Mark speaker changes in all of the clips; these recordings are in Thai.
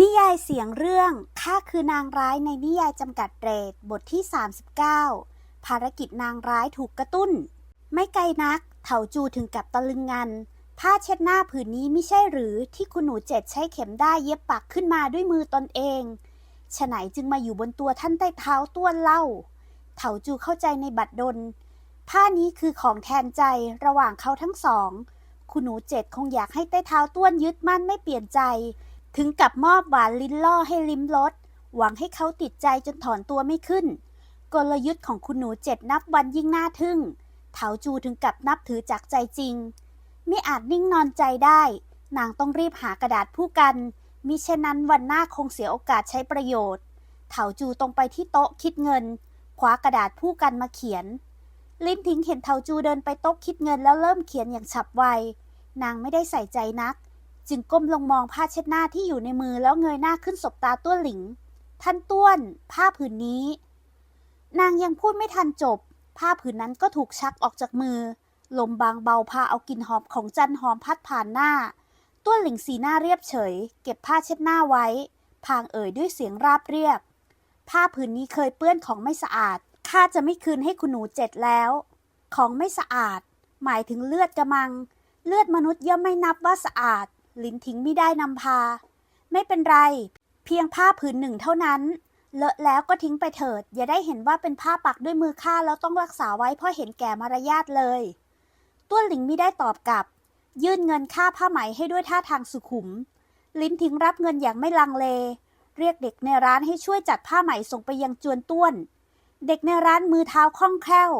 Speaker 1: นิยายเสียงเรื่องข้าคือนางร้ายในนิยายจำกัดเรทบทที่ 39 ภารกิจนางร้ายถูกกระตุ้น ไม่ไกลนัก เถาจูถึงกับตะลึงงัน ผ้าเช็ดหน้าผืนนี้ไม่ใช่หรือที่คุณหนูเจ็ดใช้เข็มได้เย็บปักขึ้นมาด้วยมือตนเองฉะไหนจึงมาอยู่บนตัวท่านใต้เท้าต้วนเล่า เถาจูเข้าใจในบัดดล ผ้านี้คือของแทนใจระหว่างเขาทั้งสอง คุณหนูเจ็ดคงอยากให้ใต้เท้าต้วนยึดมั่นไม่เปลี่ยนใจ ถึงกับมอบหวานลิ้นล่อให้ลิ้มรสหวังให้เขาติดใจจนถอนตัวไม่ขึ้น กลยุทธ์ของคุณหนูเจ็ดนับวันยิ่งน่าทึ่งเถาจูถึงกับนับถือจากใจจริง ไม่อาจนิ่งนอนใจได้ นางต้องรีบหากระดาษผู้กัน มิเช่นนั้นวันหน้าคงเสียโอกาสใช้ประโยชน์ เถาจูตรงไปที่โต๊ะคิดเงินคว้ากระดาษผู้กันมาเขียน ลิ้นทิ้งเห็นเถาจูเดินไปโต๊ะคิดเงินแล้วเริ่มเขียนอย่างฉับไว นางไม่ได้ใส่ใจนัก จึงก้มลงมองผ้าเช็ดหน้าที่อยู่ในมือแล้วเงยหน้าขึ้นสบตาต้วหลิง ท่านต้วน ผ้าผืนนี้ นางยังพูดไม่ทันจบ ผ้าผืนนั้นก็ถูกชักออกจากมือ ลมบางเบาพาเอากลิ่นหอมของจันหอมพัดผ่านหน้าต้วหลิงสีหน้าเรียบเฉย เก็บผ้าเช็ดหน้าไว้ พางเอ่ยด้วยเสียงราบเรียบ ผ้าผืนนี้เคยเปื้อนของไม่สะอาด ข้าจะไม่คืนให้คุณหนูเจ็ดแล้ว ของไม่สะอาด หมายถึงเลือดกระมัง เลือดมนุษย์ย่อมไม่นับว่าสะอาด ลิ้นทิ้งไม่ได้นำพา ไม่เป็นไร เพียงผ้าผืนหนึ่งเท่านั้น เลอะแล้วก็ทิ้งไปเถิด อย่าได้เห็นว่าเป็นผ้าปักด้วยมือข้าแล้วต้องรักษาไว้เพราะเห็นแก่มารยาทเลยต้วนหลิงไม่ได้ตอบกลับ ยื่นเงินค่าผ้าไหมให้ด้วยท่าทางสุขุม ลิ้นทิ้งรับเงินอย่างไม่ลังเล เรียกเด็กในร้านให้ช่วยจัดผ้าไหมส่งไปยังจวนต้วน เด็กในร้านมือเท้าคล่องแคล่ว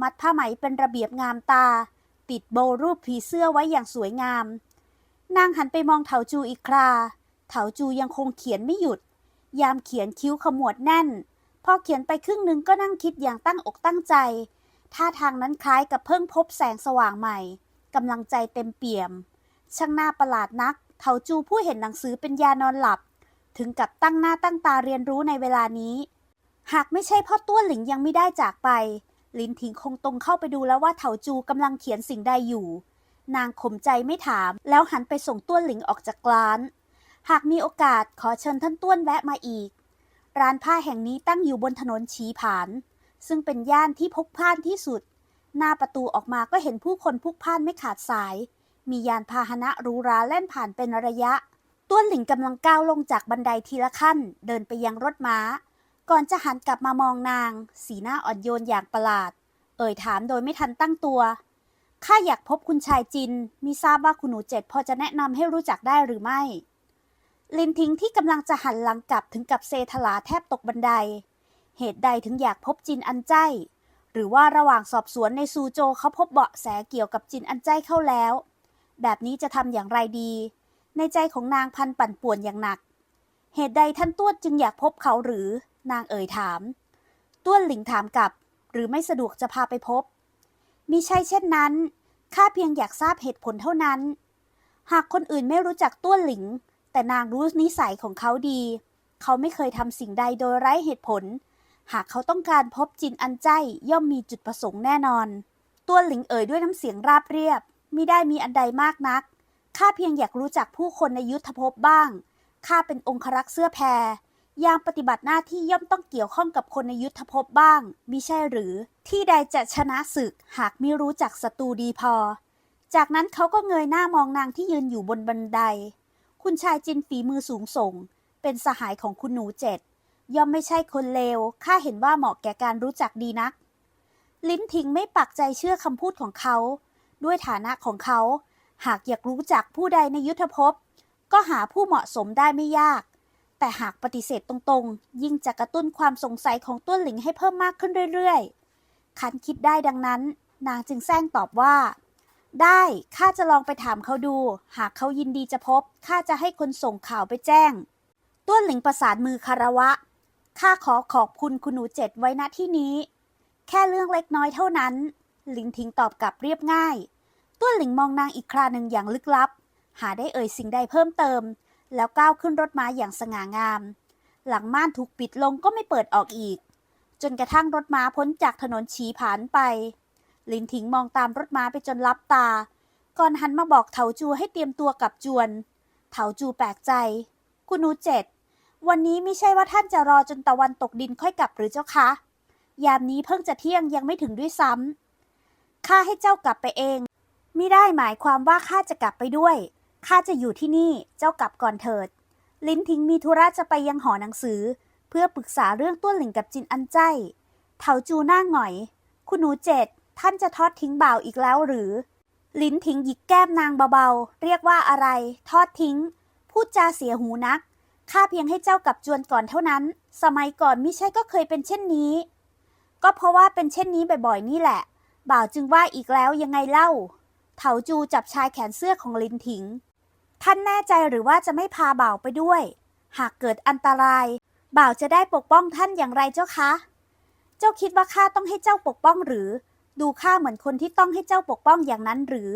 Speaker 1: มัดผ้าไหมเป็นระเบียบงามตาติดโบรูปผีเสื้อไว้อย่างสวยงาม นางหันไปมองเถาจูอีกครา เถาจูยังคงเขียนไม่หยุด ยามเขียนคิ้วขมวดแน่น พอเขียนไปครึ่งหนึ่งก็นั่งคิดอย่างตั้งอกตั้งใจ ท่าทางนั้นคล้ายกับเพิ่งพบแสงสว่างใหม่ กำลังใจเต็มเปี่ยม ช่างน่าประหลาดนัก เถาจูผู้เห็นหนังสือเป็นยานอนหลับ ถึงกับตั้งหน้าตั้งตาเรียนรู้ในเวลานี้ หากไม่ใช่พ่อต้วหลิงยังไม่ได้จากไป ลินทิงคงตรงเข้าไปดูแล้วว่าเถาจูกำลังเขียนสิ่งใดอยู่ นางขมใจไม่ถาม แล้วหันไปส่งต้วนหลิงออกจากร้าน หากมีโอกาสขอเชิญท่านต้วนแวะมาอีก ร้านผ้าแห่งนี้ตั้งอยู่บนถนนฉีผาน ซึ่งเป็นย่านที่พกพ่านที่สุด หน้าประตูออกมาก็เห็นผู้คนพลุกพ่านไม่ขาดสาย มียานพาหนะรูราแล่นผ่านเป็นระยะ ต้วนหลิงกำลังก้าวลงจากบันไดทีละขั้น เดินไปยังรถม้า ก่อนจะหันกลับมามองนาง สีหน้าอ่อนโยนอย่างประหลาด เอ่ยถามโดยไม่ทันตั้งตัว ข้าอยากพบคุณชายจิน มีทราบว่าคุณหนูเจ็ดพอจะแนะนำให้รู้จักได้หรือไม่ ลินทิ้งที่กำลังจะหันหลังกลับถึงกับเซทลาแทบตกบันได เหตุใดถึงอยากพบจินอันใจ หรือว่าระหว่างสอบสวนในซูโจเขาพบเบาะแสเกี่ยวกับจินอันใจเข้าแล้ว แบบนี้จะทำอย่างไรดี ในใจของนางพันปั่นป่วนอย่างหนัก เหตุใดท่านต้วนจึงอยากพบเขาหรือ นางเอ่ยถาม ต้วนหลิงถามกลับ หรือไม่สะดวกจะพาไปพบ มิใช่เช่นนั้น ข้าเพียงอยากทราบเหตุผลเท่านั้น หากคนอื่นไม่รู้จักต้วนหลิง แต่นางรู้นิสัยของเขาดี เขาไม่เคยทำสิ่งใดโดยไร้เหตุผล หากเขาต้องการพบจินอันใจย่อมมีจุดประสงค์แน่นอนต้วนหลิงเอ่ยด้วยน้ำเสียงราบเรียบมิได้มีอันใดมากนัก ข้าเพียงอยากรู้จักผู้คนในยุทธภพบ้าง ข้าเป็นองครักษ์เสื้อแพร ยามปฏิบัติหน้าที่ย่อมต้องเกี่ยวข้องกับคนในยุทธภพบ้างมิใช่หรือ ที่ใดจะชนะศึกหากไม่รู้จักศัตรูดีพอ จากนั้นเขาก็เงยหน้ามองนางที่ยืนอยู่บนบันได คุณชายจินฝีมือสูงส่ง เป็นสหายของคุณหนูเจ็ด ย่อมไม่ใช่คนเลวข้าเห็นว่าเหมาะแก่การรู้จักดีนัก ลิ้นทิ้งไม่ปักใจเชื่อคำพูดของเขา ด้วยฐานะของเขา หากอยากรู้จักผู้ใดในยุทธภพก็หาผู้เหมาะสมได้ไม่ยาก แต่หากปฏิเสธตรงๆ ยิ่งจะกระตุ้นความสงสัยของต้วนหลิงให้เพิ่มมากขึ้นเรื่อยๆ คันคิดได้ดังนั้น นางจึงแซงตอบว่า ได้ข้าจะลองไปถามเขาดู หากเขายินดีจะพบข้าจะให้คนส่งข่าวไปแจ้ง ต้วนหลิงประสานมือคารวะข้าขอขอบคุณคุณหนูเจ็ดไว้ณที่นี้ แค่เรื่องเล็กน้อยเท่านั้น หลิงทิ้งตอบกลับเรียบง่าย ต้วนหลิงมองนางอีกคราหนึ่งอย่างลึกลับ หาได้เอ่ยสิ่งใดเพิ่มเติม แล้วก้าวขึ้นรถม้าอย่างสง่างาม หลังม่านถูกปิดลงก็ไม่เปิดออกอีก จนกระทั่งรถม้าพ้นจากถนนฉีผานไป ลินถิงมองตามรถม้าไปจนลับตา ก่อนหันมาบอกเถาจูให้เตรียมตัวกลับจวน เถาจูแปลกใจคุณนูเจ็ด วันนี้ไม่ใช่ว่าท่านจะรอจนตะวันตกดินค่อยกลับหรือเจ้าคะ ยามนี้เพิ่งจะเที่ยงยังไม่ถึงด้วยซ้ำข้าให้เจ้ากลับไปเอง ไม่ได้หมายความว่าข้าจะกลับไปด้วย ข้าจะอยู่ที่นี่เจ้ากลับก่อนเถิด ลิ้นทิ้งมีธุระจะไปยังหอหนังสือ เพื่อปรึกษาเรื่องต้วนหลิงกับจินอันใจเถาจูหน้าหงอย คุณหนูเจ็ดท่านจะทอดทิ้งบ่าวอีกแล้วหรือ ลิ้นทิ้งหยิกแก้มนางเบาๆ เรียกว่าอะไร ทอดทิ้ง พูดจาเสียหูนัก ข้าเพียงให้เจ้ากลับจวนก่อนเท่านั้น สมัยก่อนมิใช่ก็เคยเป็นเช่นนี้ ก็เพราะว่าเป็นเช่นนี้บ่อยๆ นี่แหละ บ่าวจึงว่าอีกแล้วยังไงเล่า เถาจูจับชายแขนเสื้อของลินถิง ท่านแน่ใจหรือว่าจะไม่พาบ่าวไปด้วย หากเกิดอันตราย บ่าวจะได้ปกป้องท่านอย่างไรเจ้าคะ เจ้าคิดว่าข้าต้องให้เจ้าปกป้องหรือ ดูข้าเหมือนคนที่ต้องให้เจ้าปกป้องอย่างนั้นหรือ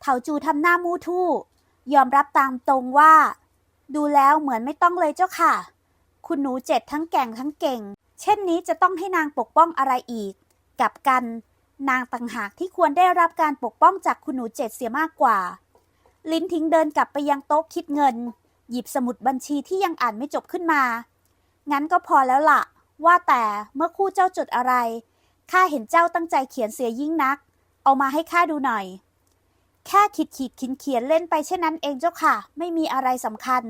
Speaker 1: เถาจูทำหน้ามูทู่ ยอมรับตามตรงว่า ดูแล้วเหมือนไม่ต้องเลยเจ้าค่ะ คุณหนูเจ็ดทั้งแก่งทั้งเก่ง เช่นนี้จะต้องให้นางปกป้องอะไรอีก กลับกัน นางต่างหากที่ควรได้รับการปกป้องจากคุณหนูเจ็ดเสียมากกว่า ลิ้นทิ้งเดินกลับไปยังโต๊ะคิดเงิน หยิบสมุดบัญชีที่ยังอ่านไม่จบขึ้นมา งั้นก็พอแล้วล่ะ ว่าแต่เมื่อคู่เจ้าจดอะไร ข้าเห็นเจ้าตั้งใจเขียนเสียยิ่งนัก เอามาให้ข้าดูหน่อย แค่ขีดขีดเขียนเขียนเล่นไปเช่นนั้นเองเจ้าค่ะ ไม่มีอะไรสำคัญ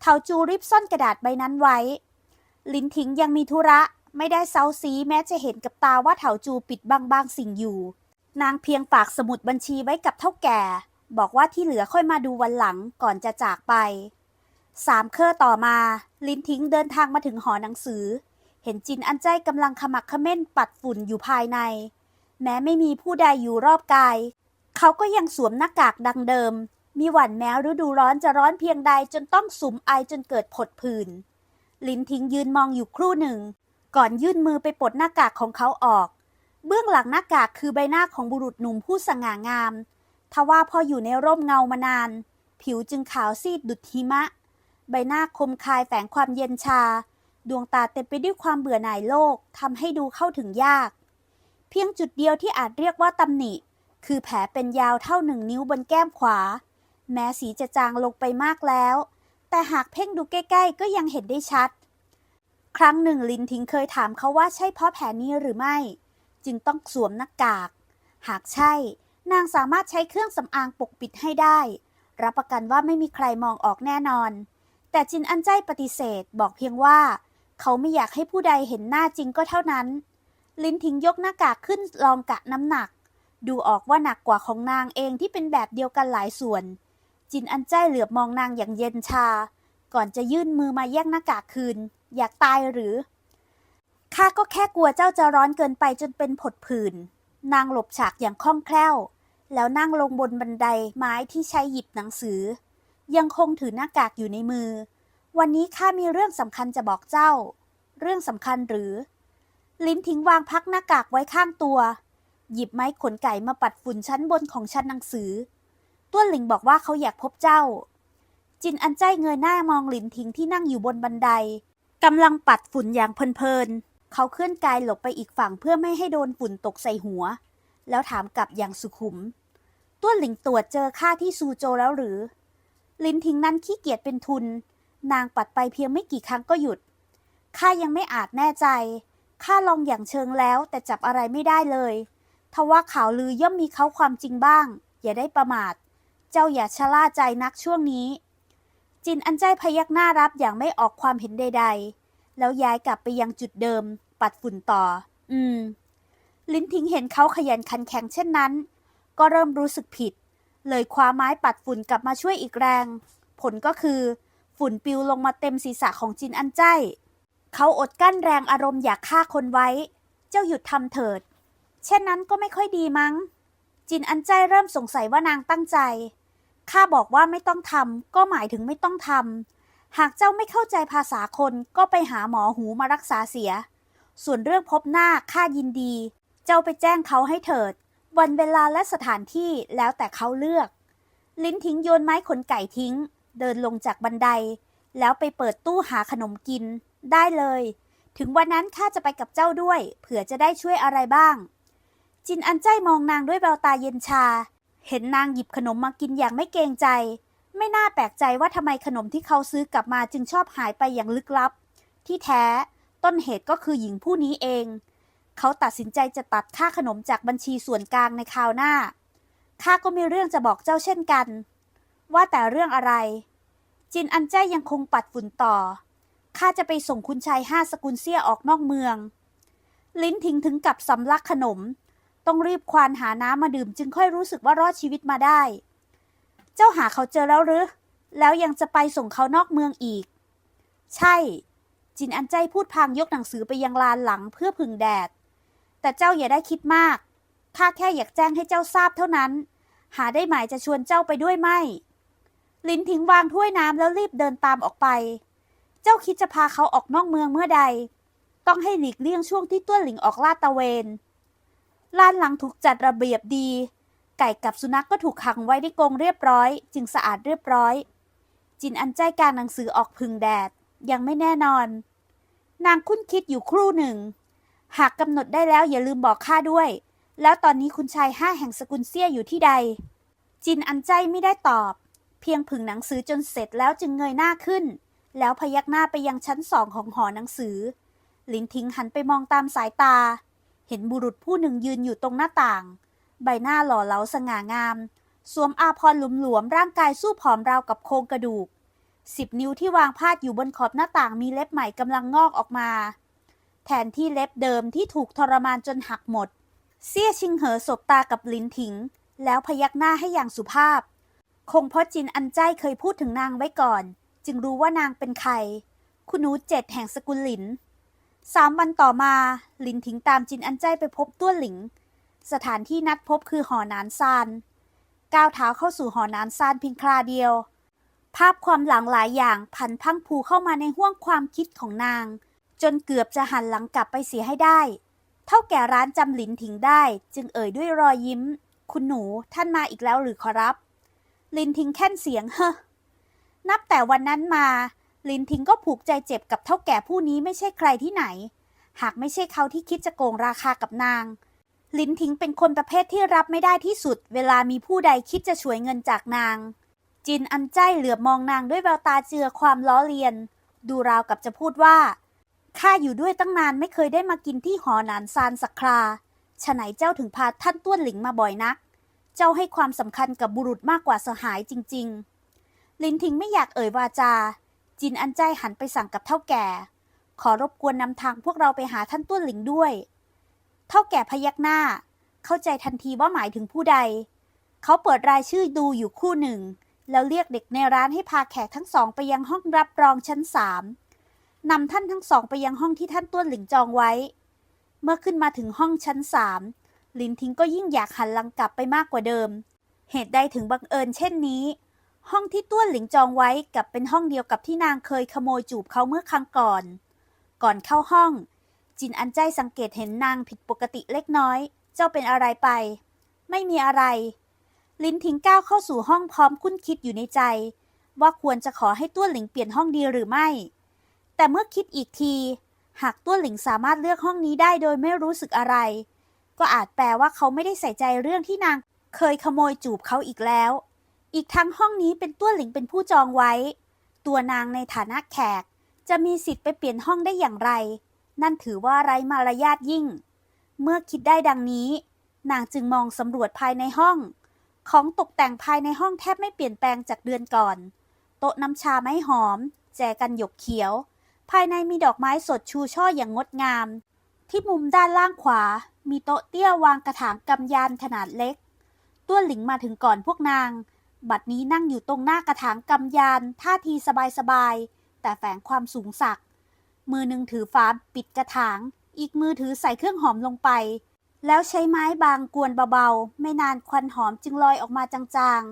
Speaker 1: เถาจูรีบซ่อนกระดาษใบนั้นไว้ ลินทิ้งยังมีธุระไม่ได้เซาซีแม้จะเห็นกับตาว่าเถาจูปิดบังบางสิ่งอยู่ นางเพียงฝากสมุดบัญชีไว้กับเท่าแก่ บอกว่าที่เหลือค่อยมาดูวันหลังก่อนจะจากไป สามเครือต่อมา ลินทิ้งเดินทางมาถึงหอหนังสือ เห็นจินอันใจกำลังขมักเขม้นปัดฝุ่นอยู่ภายใน แม้ไม่มีผู้ใดอยู่รอบกาย เขาก็ยังสวมหน้ากากดังเดิม มีหวั่นแม้ฤดูร้อนจะร้อนเพียงใดจนต้องสุมไอจนเกิดผดผื่นลินทิ้งยืนมองอยู่ครู่หนึ่ง ก่อนยื่นมือไปปลดหน้ากากของเขาออก เบื้องหลังหน้ากากคือใบหน้าของบุรุษหนุ่มผู้สง่างาม ทว่าพออยู่ในร่มเงามานาน ผิวจึงขาวซีดดุดหิมะ ใบหน้าคมคายแฝงความเย็นชา ดวงตาเต็มไปด้วยความเบื่อหน่ายโลกทำให้ดูเข้าถึงยาก เพียงจุดเดียวที่อาจเรียกว่าตำหนิ คือแผลเป็นยาวเท่าหนึ่งนิ้วบนแก้มขวา แม้สีจะจางลงไปมากแล้ว แต่หากเพ่งดูใกล้ ๆ ก็ยังเห็นได้ชัด ครั้งหนึ่งลินทิงเคยถามเขาว่าใช่เพราะแผลนี้หรือไม่ จึงต้องสวมหน้ากาก หากใช่ นางสามารถใช้เครื่องสำอางปกปิดให้ได้ รับประกันว่าไม่มีใครมองออกแน่นอน แต่จินอันใจปฏิเสธบอกเพียงว่า เขาไม่อยากให้ผู้ใดเห็นหน้าจริงก็เท่านั้น ลินทิงยกหน้ากากขึ้นลองกะน้ำหนัก ดูออกว่าหนักกว่าของนางเองที่เป็นแบบเดียวกันหลายส่วน จินอันใจเหลือบมองนางอย่างเย็นชา ก่อนจะยื่นมือมาแย่งหน้ากากคืน อยากตายหรือข้าก็แค่กลัวเจ้าจะร้อนเกินไปจนเป็นผดผื่น นางหลบฉากอย่างคล่องแคล่ว แล้วนั่งลงบนบันไดไม้ที่ใช้หยิบหนังสือ ยังคงถือหน้ากากอยู่ในมือ วันนี้ข้ามีเรื่องสำคัญจะบอกเจ้า เรื่องสำคัญหรือ ลิ้นทิ้งวางพักหน้ากากไว้ข้างตัว หยิบไม้ขนไก่มาปัดฝุ่นชั้นบนของชั้นหนังสือ ต้วนหลิงบอกว่าเขาอยากพบเจ้า จินอันใจเงยหน้ามองลินทิ้งที่นั่งอยู่บนบันไดกำลังปัดฝุ่นอย่างเพลินๆ เขาเคลื่อนกายหลบไปอีกฝั่งเพื่อไม่ให้โดนฝุ่นตกใส่หัว แล้วถามกลับอย่างสุขุม ต้วนหลิงตรวจเจอข้าที่ซูโจแล้วหรือ ลินทิ้งนั้นขี้เกียจเป็นทุน นางปัดไปเพียงไม่กี่ครั้งก็หยุด ข้ายังไม่อาจแน่ใจ ข้าลองอย่างเชิงแล้วแต่จับอะไรไม่ได้เลยทว่าข่าวลือย่อมมีเขาความจริงบ้าง อย่าได้ประมาท เจ้าอย่าชะล่าใจนักช่วงนี้ จินอันใจพยักหน้ารับอย่างไม่ออกความเห็นใด ๆ แล้วย้ายกลับไปยังจุดเดิม ปัดฝุ่นต่อ อืม ลิ้นทิ้งเห็นเขาขยันขันแข็งเช่นนั้น ก็เริ่มรู้สึกผิด เลยคว้าไม้ปัดฝุ่นกลับมาช่วยอีกแรง ผลก็คือ ฝุ่นปิวลงมาเต็มศีรษะของจินอันใจ เขาอดกั้นแรงอารมณ์อยากฆ่าคนไว้ เจ้าหยุดทำเถิด เช่นนั้นก็ไม่ค่อยดีมั้ง จินอันใจเริ่มสงสัยว่านางตั้งใจ ข้าบอกว่าไม่ต้องทำก็หมายถึงไม่ต้องทำ หากเจ้าไม่เข้าใจภาษาคนก็ไปหาหมอหูมารักษาเสีย ส่วนเรื่องพบหน้าข้ายินดี เจ้าไปแจ้งเขาให้เถิด วันเวลาและสถานที่แล้วแต่เขาเลือก ลิ้นทิ้งโยนไม้ขนไก่ทิ้ง เดินลงจากบันได แล้วไปเปิดตู้หาขนมกิน ได้เลย ถึงวันนั้นข้าจะไปกับเจ้าด้วย เผื่อจะได้ช่วยอะไรบ้าง จินอันใจมองนางด้วยแววตาเย็นชา เห็นนางหยิบขนมมากินอย่างไม่เกรงใจ ไม่น่าแปลกใจว่าทำไมขนมที่เขาซื้อกลับมาจึงชอบหายไปอย่างลึกลับ ที่แท้ ต้นเหตุก็คือหญิงผู้นี้เอง เขาตัดสินใจจะตัดค่าขนมจากบัญชีส่วนกลางในคราวหน้า ข้าก็มีเรื่องจะบอกเจ้าเช่นกัน ว่าแต่เรื่องอะไร จินอันแจ้ยังคงปัดฝุ่นต่อ ข้าจะไปส่งคุณชายห้าสกุลเสียออกนอกเมือง ลิ้นทิ้งถึงกับสำลักขนม ต้องรีบควานหาน้ำมาดื่มจึงค่อยรู้สึกว่ารอดชีวิตมาได้ เจ้าหาเขาเจอแล้วหรือ แล้วยังจะไปส่งเขานอกเมืองอีก ใช่ จินอันใจพูดพางยกหนังสือไปยังลานหลังเพื่อพึ่งแดด แต่เจ้าอย่าได้คิดมาก ข้าแค่อยากแจ้งให้เจ้าทราบเท่านั้น หาได้หมายจะชวนเจ้าไปด้วยไหม ลินทิ้งวางถ้วยน้ำแล้วรีบเดินตามออกไป เจ้าคิดจะพาเขาออกนอกเมืองเมื่อใด ต้องให้หลีกเลี่ยงช่วงที่ต้วหลิงออกลาดตะเวน ลานหลังถูกจัดระเบียบดี ไก่กับสุนัขกก็ถูกขังไว้ในกรงเรียบร้อย จึงสะอาดเรียบร้อย จินอันใจกลางหนังสือออกพึ่งแดดยังไม่แน่นอน นางคุ้นคิดอยู่ครู่หนึ่ง หากกำหนดได้แล้วอย่าลืมบอกข้าด้วย แล้วตอนนี้คุณชายห้าแห่งสกุลเซี่ยอยู่ที่ใด จินอันใจไม่ได้ตอบ เพียงผึ่งหนังสือจนเสร็จแล้วจึงเงยหน้าขึ้น แล้วพยักหน้าไปยังชั้นสองของหอหนังสือลินทิ้งหันไปมองตามสายตา เห็นบุรุษผู้หนึ่งยืนอยู่ตรงหน้าต่าง ใบหน้าหล่อเหลาสง่างาม สวมอาพรณ์หลวมๆร่างกายสู้ผอมราวกับโครงกระดูกสิบนิ้วที่วางพาดอยู่บนขอบหน้าต่างมีเล็บใหม่กำลังงอกออกมา แทนที่เล็บเดิมที่ถูกทรมานจนหักหมด เซี่ยชิงเหอสบตากับลินถิง แล้วพยักหน้าให้อย่างสุภาพ คงเพราะจินอันใจเคยพูดถึงนางไว้ก่อน จึงรู้ว่านางเป็นใคร คุณหนูเจ็ดแห่งสกุลหลินสามวันต่อมาหลินถิงตามจินอันใจไปพบต้วหลิง สถานที่นัดพบคือหอนานซานก้าวเท้าเข้าสู่หอนานซานเพียงคราเดียว ภาพความหลังหลายอย่างพันพังผูเข้ามาในห้วงความคิดของนาง จนเกือบจะหันหลังกลับไปเสียให้ได้ เท่าแก่ร้านจำหลินถิงได้ จึงเอ่ยด้วยรอยยิ้ม คุณหนูท่านมาอีกแล้วหรือขอรับ ลินทิงแค่นเสียงเฮ้อนับแต่วันนั้นมา ลินทิงก็ผูกใจเจ็บกับเท่าแก่ผู้นี้ไม่ใช่ใครที่ไหน หากไม่ใช่เขาที่คิดจะโกงราคากับนาง ลินทิงเป็นคนประเภทที่รับไม่ได้ที่สุด เวลามีผู้ใดคิดจะฉวยเงินจากนาง จินอันใจเหลือบมองนางด้วยแววตาเจือความล้อเลียน ดูราวกับจะพูดว่า ข้าอยู่ด้วยตั้งนานไม่เคยได้มากินที่หอหนานซานสักคราฉะไหนเจ้าถึงพาท่านต้วนหลิงมาบ่อยนัก เจ้าให้ความสำคัญกับบุรุษมากกว่าสหายจริง ๆ ลินทิงไม่อยากเอ่ยวาจา จินอันใจหันไปสั่งกับเท่าแก่ ขอรบกวนนำทางพวกเราไปหาท่านต้วนหลิงด้วย เท่าแก่พยักหน้า เข้าใจทันทีว่าหมายถึงผู้ใด เขาเปิดรายชื่อดูอยู่คู่หนึ่ง แล้วเรียกเด็กในร้านให้พาแขกทั้งสองไปยังห้องรับรองชั้นสาม นำท่านทั้งสองไปยังห้องที่ท่านต้วนหลิงจองไว้ เมื่อขึ้นมาถึงห้องชั้นสามลินทิงก็ยิ่งอยากหันหลังกลับไปมากกว่าเดิม เหตุใดถึงบังเอิญเช่นนี้ ห้องที่ต้วนหลิงจองไว้กับเป็นห้องเดียวกับที่นางเคยขโมยจูบเขาเมื่อครั้งก่อน ก่อนเข้าห้อง จินอันใจสังเกตเห็นนางผิดปกติเล็กน้อย เจ้าเป็นอะไรไป ไม่มีอะไร ลินทิงก้าวเข้าสู่ห้องพร้อมคุ้นคิดอยู่ในใจ ว่าควรจะขอให้ต้วนหลิงเปลี่ยนห้องดีหรือไม่ แต่เมื่อคิดอีกที หากต้วหลิงสามารถเลือกห้องนี้ได้โดยไม่รู้สึกอะไร ก็อาจแปลว่าเขาไม่ได้ใส่ใจเรื่องที่นาง เคยขโมยจูบเขาอีกแล้ว อีกทั้งห้องนี้เป็นต้วหลิงเป็นผู้จองไว้ ตัวนางในฐานะแขก จะมีสิทธิ์ไปเปลี่ยนห้องได้อย่างไร นั่นถือว่าไร้มารยาทยิ่ง เมื่อคิดได้ดังนี้ นางจึงมองสำรวจภายในห้อง ของตกแต่งภายในห้องแทบไม่เปลี่ยนแปลงจากเดือนก่อน โต๊ะน้ำชาไม้หอม แจกันหยกเขียว ภายในมีดอกไม้สดชูช่ออย่างงดงาม ที่มุมด้านล่างขวา มีโต๊ะเตี้ยวางกระถางกำยานขนาดเล็กต้วนหลิงมาถึงก่อนพวกนาง บัดนี้นั่งอยู่ตรงหน้ากระถางกำยานท่าทีสบายๆ แต่แฝงความสูงสัก มือหนึ่งถือฟ้าปิดกระถาง อีกมือถือใส่เครื่องหอมลงไป แล้วใช้ไม้บางกวนเบาๆ ไม่นานควันหอมจึงลอยออกมาจาง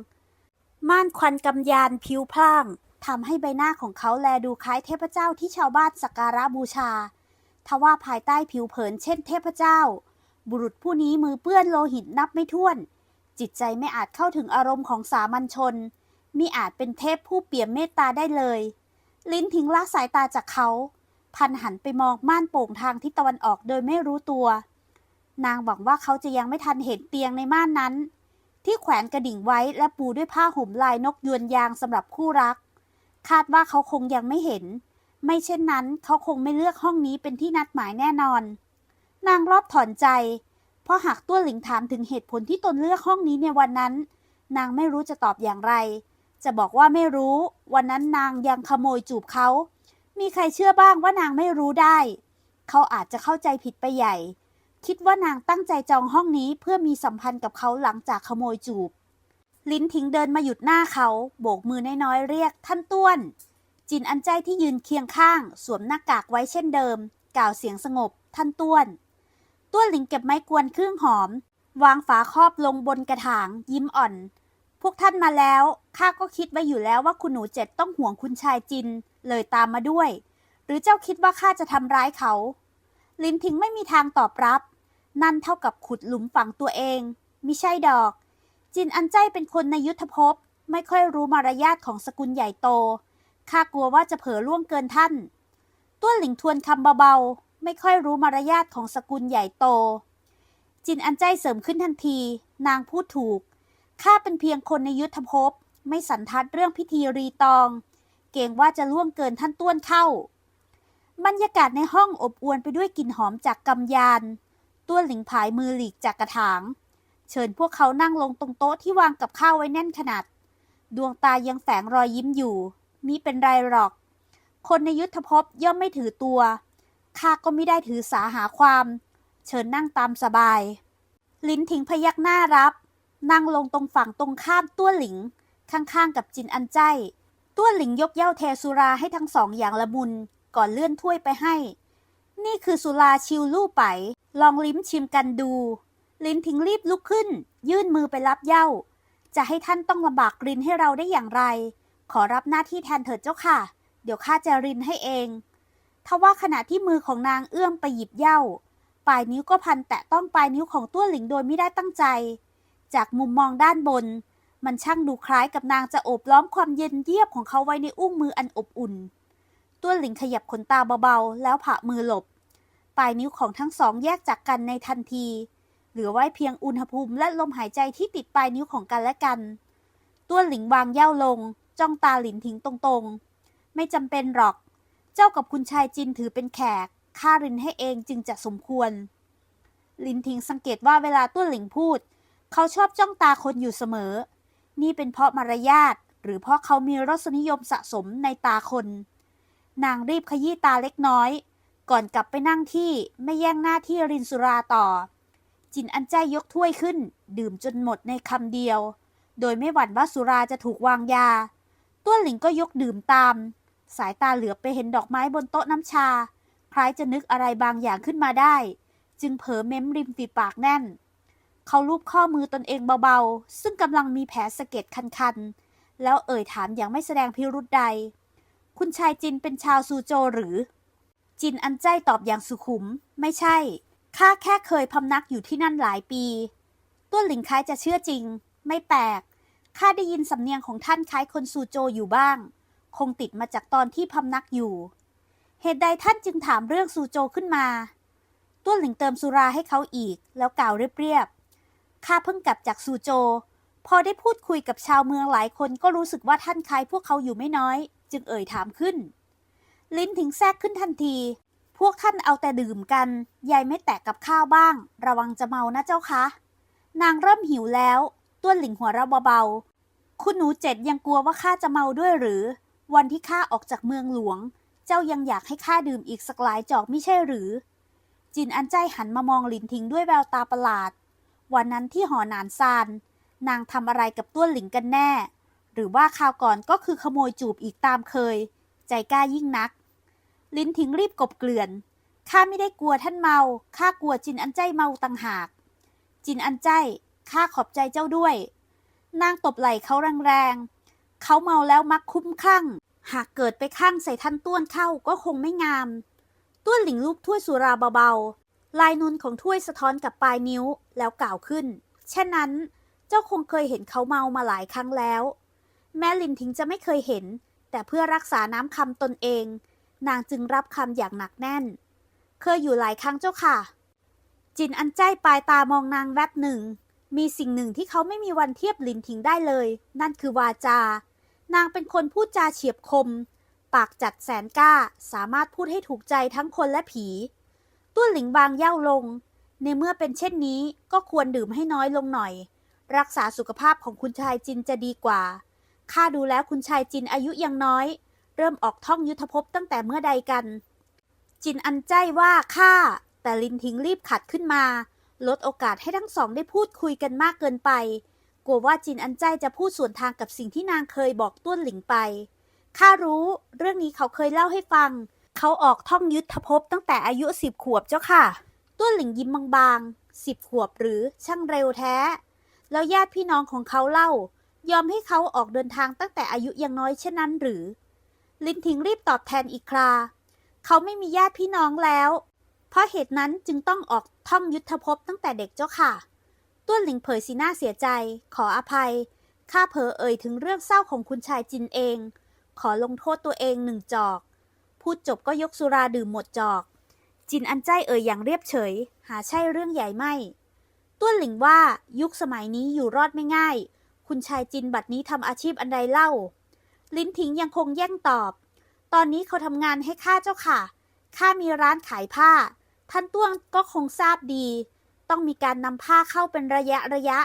Speaker 1: ๆ ม่านควันกำยานผิวพล่าง ทำให้ใบหน้าของเขาแลดูคล้ายเทพเจ้าที่ชาวบ้านสักการะบูชา ทว่าภายใต้ผิวเผินเช่นเทพเจ้า บุรุษผู้นี้มือเปื้อนโลหิตนับไม่ถ้วน จิตใจไม่อาจเข้าถึงอารมณ์ของสามัญชนมิอาจเป็นเทพผู้เปี่ยมเมตตาได้เลย ลิ้นทิ้งละสายตาจากเขา พันหันไปมองม่านโป่งทางทิศตะวันออกโดยไม่รู้ตัว นางหวังว่าเขาจะยังไม่ทันเห็นเตียงในม่านนั้น ที่แขวนกระดิ่งไว้และปูด้วยผ้าห่มลายนกยวนยางสำหรับคู่รัก คาดว่าเขาคงยังไม่เห็น ไม่เช่นนั้นเขาคงไม่เลือกห้องนี้เป็นที่นัดหมายแน่นอน นางรอบถอนใจ เพราะหากตัวหลิงถามถึงเหตุผลที่ตนเลือกห้องนี้ในวันนั้น นางไม่รู้จะตอบอย่างไร จะบอกว่าไม่รู้ วันนั้นนางยังขโมยจูบเขา มีใครเชื่อบ้างว่านางไม่รู้ได้ เขาอาจจะเข้าใจผิดไปใหญ่ คิดว่านางตั้งใจจองห้องนี้เพื่อมีสัมพันธ์กับเขาหลังจากขโมยจูบ ลิ้นทิ้งเดินมาหยุดหน้าเขา โบกมือน้อยๆเรียกท่านต้วน จินอันใจที่ยืนเคียงข้าง สวมหน้ากากไว้เช่นเดิม กล่าวเสียงสงบ ท่านต้วน ต้วนหลิงเก็บไม้กวนเครื่องหอม วางฝาครอบลงบนกระถาง ยิ้มอ่อน พวกท่านมาแล้วข้าก็คิดไว้อยู่แล้วว่าคุณหนูเจ็ดต้องห่วงคุณชายจิน เลยตามมาด้วย หรือเจ้าคิดว่าข้าจะทำร้ายเขา ลินทิ้งไม่มีทางตอบรับ นั่นเท่ากับขุดหลุมฝังตัวเองมิใช่ดอก จินอันใจเป็นคนในยุทธภพไม่ค่อยรู้มารยาทของสกุลใหญ่โต ข้ากลัวว่าจะเผลอล่วงเกินท่านต้วนหลิงทวนคำเบาๆ ไม่ค่อยรู้มารยาทของสกุลใหญ่โต จินอันใจเสริมขึ้นทันที นางพูดถูก ข้าเป็นเพียงคนในยุทธภพ ไม่สันทัดเรื่องพิธีรีตอง เกรงว่าจะล่วงเกินท่านต้วนเข้า บรรยากาศในห้องอบอวลไปด้วยกลิ่นหอมจากกำยานต้วนหลิงผายมือหลีกจากกระถาง เชิญพวกเขานั่งลงตรงโต๊ะที่วางกับข้าวไว้แน่นขนาด ดวงตายังแฝงรอยยิ้มอยู่ มิเป็นไรหรอก คนในยุทธภพย่อมไม่ถือตัวข้าก็ไม่ได้ถือสาหาความ เชิญนั่งตามสบาย ลิ้นถิงพยักหน้ารับ นั่งลงตรงฝั่งตรงข้ามต้วหลิง ข้างๆกับจินอันใจต้วหลิงยกเย้าเทสุราให้ทั้งสองอย่างละมุนก่อนเลื่อนถ้วยไปให้ นี่คือสุราชิวลู่ไป ลองลิ้มชิมกันดู ลินทิ้งรีบลุกขึ้น ยื่นมือไปรับเย้า จะให้ท่านต้องลำบากรินให้เราได้อย่างไร ขอรับหน้าที่แทนเถิดเจ้าค่ะ เดี๋ยวข้าจะรินให้เอง ทว่าขณะที่มือของนางเอื้อมไปหยิบเย้าปลายนิ้วก็พันแตะต้องปลายนิ้วของต้วหลิงโดยไม่ได้ตั้งใจ จากมุมมองด้านบน มันช่างดูคล้ายกับนางจะโอบล้อมความเย็นเยียบของเขาไว้ในอุ้งมืออันอบอุ่นต้วหลิงขยับขนตาเบาๆ แล้วผ่ามือหลบ ปลายนิ้วของทั้งสองแยกจากกันในทันที เหลือไว้เพียงอุณหภูมิและลมหายใจที่ติดปลายนิ้วของกันและกันต้วหลิงวางเย้าลง จ้องตาหลินทิ้งตรงๆ ไม่จำเป็นหรอก เจ้ากับคุณชายจินถือเป็นแขกข้ารินให้เองจึงจะสมควร ลินทิงสังเกตว่าเวลาต้วหลิงพูด เขาชอบจ้องตาคนอยู่เสมอ นี่เป็นเพราะมารยาทหรือเพราะเขามีรสนิยมสะสมในตาคน นางรีบขยี้ตาเล็กน้อย ก่อนกลับไปนั่งที่ไม่แย่งหน้าที่รินสุราต่อ จินอันใจยกถ้วยขึ้น ดื่มจนหมดในคำเดียว โดยไม่หวั่นว่าสุราจะถูกวางยาต้วนหลิงก็ยกดื่มตาม สายตาเหลือบไปเห็นดอกไม้บนโต๊ะน้ำชา คล้ายจะนึกอะไรบางอย่างขึ้นมาได้ จึงเผลอเม้มริมฝีปากแน่น เขาลูบข้อมือตนเองเบาๆ ซึ่งกำลังมีแผลสะเก็ดคันๆ แล้วเอ่ยถามอย่างไม่แสดงพิรุธใด คุณชายจินเป็นชาวซูโจหรือจินอันใจตอบอย่างสุขุม ไม่ใช่ ข้าแค่เคยพำนักอยู่ที่นั่นหลายปีต้วนหลิงคล้ายจะเชื่อจริง ไม่แปลก ข้าได้ยินสำเนียงของท่านคล้ายคนซูโจอยู่บ้าง คงติดมาจากตอนที่พำนักอยู่ เหตุใดท่านจึงถามเรื่องซูโจขึ้นมาต้วนหลิงเติมสุราให้เขาอีก แล้วกล่าวเรียบๆ ข้าเพิ่งกลับจากซูโจ พอได้พูดคุยกับชาวเมืองหลายคนก็รู้สึกว่าท่านคล้ายพวกเขาอยู่ไม่น้อย จึงเอ่ยถามขึ้น ลิ้นถึงแทรกขึ้นทันที พวกท่านเอาแต่ดื่มกันยายไม่แตะกับข้าวบ้าง ระวังจะเมานะเจ้าคะ นางเริ่มหิวแล้ว ต้วนหลิงหัวเราะเบาๆ คุณหนูเจ็ดยังกลัวว่าข้าจะเมาด้วยหรือ วันที่ข้าออกจากเมืองหลวง เจ้ายังอยากให้ข้าดื่มอีกสักหลายจอกไม่ใช่หรือ จินอันใจหันมามองหลินทิงด้วยแววตาประหลาด วันนั้นที่หอหนานซานนางทำอะไรกับต้วนหลิงกันแน่ หรือว่าคราวก่อนก็คือขโมยจูบอีกตามเคย ใจกล้ายิ่งนัก ลิ้นทิ้งรีบกบเกลื่อน ข้าไม่ได้กลัวท่านเมา ข้ากลัวจินอันใจเมาต่างหาก จินอันใจ ข้าขอบใจเจ้าด้วย นางตบไหล่เขาแรงๆ เขาเมาแล้วมักคุ้มข้างหากเกิดไปข้างใส่ท่านต้วนเข้าก็คงไม่งาม ต้วนหลิงลูกถ้วยสุราเบาๆ ลายนูนของถ้วยสะท้อนกับปลายนิ้วแล้วกล่าวขึ้น เช่นนั้น เจ้าคงเคยเห็นเขาเมามาหลายครั้งแล้ว แม้ลินทิงจะไม่เคยเห็น แต่เพื่อรักษาน้ำคำตนเอง นางจึงรับคำอย่างหนักแน่น เคยอยู่หลายครั้งเจ้าค่ะ จินอันใจปลายตามองนางแวบหนึ่ง มีสิ่งหนึ่งที่เขาไม่มีวันเทียบลินทิงได้เลย นั่นคือวาจา นางเป็นคนพูดจาเฉียบคม ปากจัดแสนกล้า สามารถพูดให้ถูกใจทั้งคนและผีต้วนหลิงบางเย่าลง ในเมื่อเป็นเช่นนี้ก็ควรดื่มให้น้อยลงหน่อย รักษาสุขภาพของคุณชายจินจะดีกว่าข้าดูแล้วคุณชายจินอายุยังน้อย เริ่มออกท่องยุทธภพตั้งแต่เมื่อใดกัน จินอันใจว่าข้าแต่ลินทิงรีบขัดขึ้นมา ลดโอกาสให้ทั้งสองได้พูดคุยกันมากเกินไป กลัวว่าจินอันใจจะพูดส่วนทางกับสิ่งที่นางเคยบอกต้วนหลิงไปข้ารู้ เรื่องนี้เขาเคยเล่าให้ฟัง เขาออกท่องยุทธภพตั้งแต่อายุสิบขวบเจ้าค่ะ ต้วนหลิงยิ้มบางๆสิบขวบหรือช่างเร็วแท้ แล้วญาติพี่น้องของเขาเล่า ยอมให้เขาออกเดินทางตั้งแต่อายุยังน้อยเช่นนั้นหรือ ลินทิงรีบตอบแทนอีกครา เขาไม่มีญาติพี่น้องแล้ว เพราะเหตุนั้นจึงต้องออกท่องยุทธภพตั้งแต่เด็กเจ้าค่ะ ต้วนหลิงเผยสีหน้าเสียใจ ขออภัย ข้าเผลอเอ่ยถึงเรื่องเศร้าของคุณชายจินเอง ขอลงโทษตัวเองหนึ่งจอก พูดจบก็ยกสุราดื่มหมดจอก จินอันใจเอ่ยอย่างเรียบเฉย หาใช่เรื่องใหญ่ไม่ ต้วนหลิงว่ายุคสมัยนี้อยู่รอดไม่ง่าย คุณชายจินบัดนี้ทำอาชีพอันใดเล่า ลิ้นถิงยังคงแย่งตอบ ตอนนี้เขาทำงานให้ข้าเจ้าค่ะข้ามีร้านขายผ้า ท่านต้วงก็คงทราบดี ต้องมีการนำผ้าเข้าเป็นระยะระยะ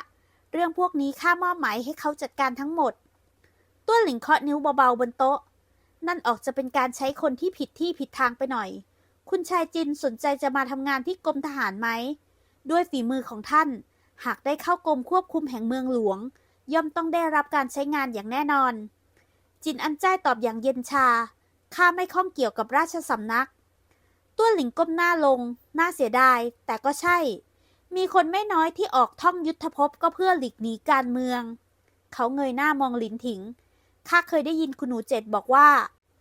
Speaker 1: เรื่องพวกนี้ข้ามอบหมายให้เขาจัดการทั้งหมด ต้วนหลิงเคาะนิ้วเบาๆบนโต๊ะ นั่นออกจะเป็นการใช้คนที่ผิดที่ผิดทางไปหน่อย คุณชายจินสนใจจะมาทำงานที่กรมทหารไหม ด้วยฝีมือของท่าน หากได้เข้ากรมควบคุมแห่งเมืองหลวง ย่อมต้องได้รับการใช้งานอย่างแน่นอน จินอันจ้ายตอบอย่างเย็นชา ข้าไม่ข้องเกี่ยวกับราชสำนักต้วหลิงก้มหน้าลง น่าเสียดาย แต่ก็ใช่ มีคนไม่น้อยที่ออกท่องยุทธภพก็เพื่อหลีกหนีการเมือง เขาเงยหน้ามองหลินถิง ข้าเคยได้ยินคุณหนูเจ็ดบอกว่า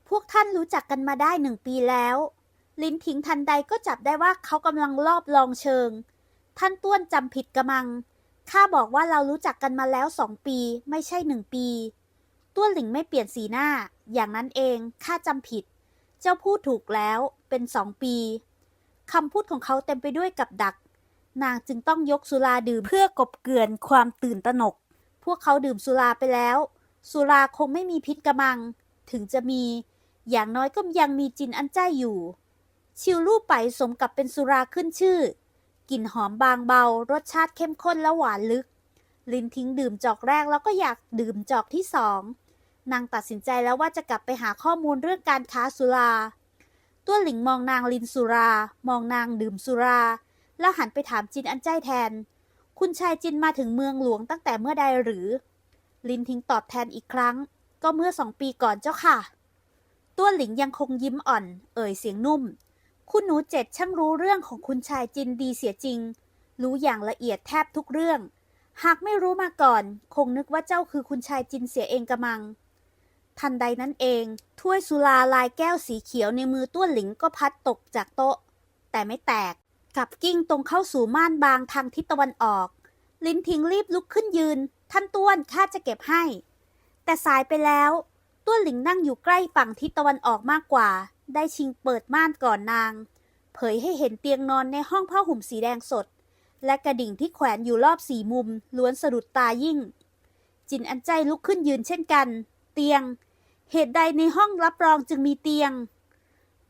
Speaker 1: พวกท่านรู้จักกันมาได้หนึ่งปีแล้ว ลินถิงทันใดก็จับได้ว่าเขากำลังลอบลองเชิง ท่านต้วนจำผิดกระมัง ข้าบอกว่าเรารู้จักกันมาแล้วสองปี ไม่ใช่หนึ่งปี ต้วหลิงไม่เปลี่ยนสีหน้า อย่างนั้นเองข้าจำผิด เจ้าพูดถูกแล้วเป็นสองปีคำพูดของเขาเต็มไปด้วยกับดัก นางจึงต้องยกสุราดื่มเพื่อกบเกลื่อนความตื่นตระหนก พวกเขาดื่มสุราไปแล้ว สุราคงไม่มีพิษกระมัง ถึงจะมี อย่างน้อยก็ยังมีจินอันใจอยู่ ชิวลู่ไปสมกับเป็นสุราขึ้นชื่อกลิ่นหอมบางเบา รสชาติเข้มข้นและหวานลึก ลินทิ้งดื่มจอกแรกแล้วก็อยากดื่มจอกที่สอง นางตัดสินใจแล้วว่าจะกลับไปหาข้อมูลเรื่องการค้าสุรา ตัวหลิงมองนางลินสุรา มองนางดื่มสุรา แล้วหันไปถามจินอันใจแทน คุณชายจินมาถึงเมืองหลวงตั้งแต่เมื่อใดหรือ ลินทิ้งตอบแทนอีกครั้ง ก็เมื่อสองปีก่อนเจ้าค่ะ ตัวหลิงยังคงยิ้มอ่อน เอ่ยเสียงนุ่ม คุณหนูเจ็ดช่างรู้เรื่องของคุณชายจินดีเสียจริง รู้อย่างละเอียดแทบทุกเรื่อง หากไม่รู้มาก่อน คงนึกว่าเจ้าคือคุณชายจินเสียเองกระมัง ทันใดนั้นเอง ถ้วยสุราลายแก้วสีเขียวในมือต้วนหลิงก็พัดตกจากโต๊ะ แต่ไม่แตกกลับกิ้งตรงเข้าสู่ม่านบางทางทิศตะวันออก ลินทิงรีบลุกขึ้นยืน ท่านต้วนข้าจะเก็บให้ แต่สายไปแล้ว ต้วนหลิงนั่งอยู่ใกล้ฝั่งทิศตะวันออกมากกว่า ได้ชิงเปิดม่านก่อนนาง เผยให้เห็นเตียงนอนในห้องผ้าห่มสีแดงสด และกระดิ่งที่แขวนอยู่รอบสี่มุมล้วนสะดุดตายิ่ง จินอันใจลุกขึ้นยืนเช่นกัน เตียง เหตุใดในห้องรับรองจึงมีเตียง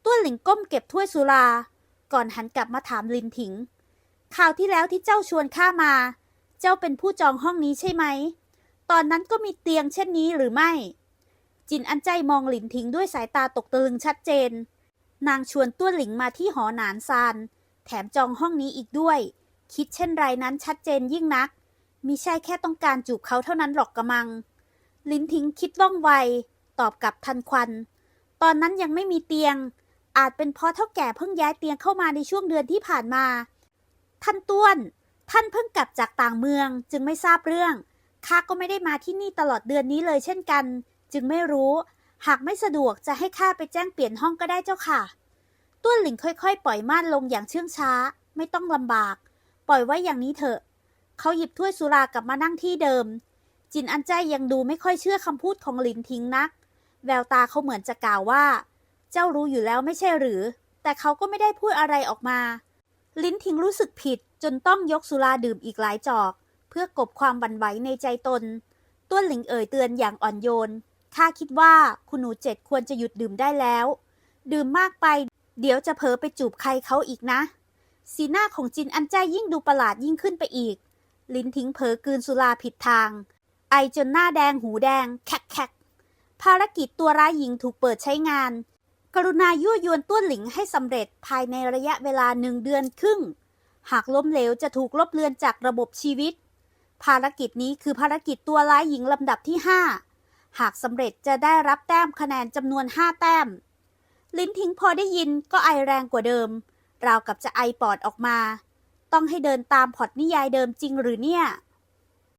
Speaker 1: ต้วหลิงก้มเก็บถ้วยสุรา ก่อนหันกลับมาถามลินถิง ข่าวที่แล้วที่เจ้าชวนข้ามา เจ้าเป็นผู้จองห้องนี้ใช่ไหม ตอนนั้นก็มีเตียงเช่นนี้หรือไม่ จินอันใจมองหลินถิงด้วยสายตาตกตะลึงชัดเจน นางชวนต้วหลิงมาที่หอหนานซาน แถมจองห้องนี้อีกด้วย คิดเช่นไรนั้นชัดเจนยิ่งนักมิใช่แค่ต้องการจูบเขาเท่านั้นหรอกกระมัง ลินทิงคิดว่องไว ตอบกลับทันควัน ตอนนั้นยังไม่มีเตียง อาจเป็นเพราะเท่าแก่เพิ่งย้ายเตียงเข้ามาในช่วงเดือนที่ผ่านมา ท่านต้วน ท่านเพิ่งกลับจากต่างเมืองจึงไม่ทราบเรื่อง ข้าก็ไม่ได้มาที่นี่ตลอดเดือนนี้เลยเช่นกัน จึงไม่รู้ หากไม่สะดวกจะให้ข้าไปแจ้งเปลี่ยนห้องก็ได้เจ้าค่ะ ต้วนหลิงค่อยๆ ปล่อยม่านลงอย่างเชื่องช้า ไม่ต้องลำบาก ปล่อยไว้อย่างนี้เถอะ เขาหยิบถ้วยสุรากลับมานั่งที่เดิมจินอันใจยังดูไม่ค่อยเชื่อคำพูดของหลินทิ้งนัก แววตาเขาเหมือนจะกล่าวว่า เจ้ารู้อยู่แล้วไม่ใช่หรือ แต่เขาก็ไม่ได้พูดอะไรออกมา ลิ้นทิ้งรู้สึกผิดจนต้องยกสุราดื่มอีกหลายจอก เพื่อกบความบันไหวในใจตน ต้วนหลิงเอ่ยเตือนอย่างอ่อนโยน ข้าคิดว่าคุณหนูเจ็ดควรจะหยุดดื่มได้แล้ว ดื่มมากไป เดี๋ยวจะเผลอไปจูบใครเขาอีกนะ สีหน้าของจินอันใจยิ่งดูประหลาดยิ่งขึ้นไปอีก ลิ้นทิ้งเผลอกลืนสุราผิดทาง ไอจนหน้าแดงหูแดงแคกแคก ภารกิจตัวร้ายหญิงถูกเปิดใช้งาน กรุณายั่วยวนต้วนหลิงให้สำเร็จภายในระยะเวลาหนึ่งเดือนครึ่ง หากล้มเหลวจะถูกลบเลือนจากระบบชีวิต ภารกิจนี้คือภารกิจตัวร้ายหญิงลำดับที่ 5 หากสำเร็จจะได้รับแต้มคะแนนจำนวน 5 แต้ม ลิ้นทิ้งพอได้ยินก็ไอแรงกว่าเดิม ราวกับจะไอปอดออกมา ต้องให้เดินตามพอตนิยายเดิมจริงหรือเนี่ย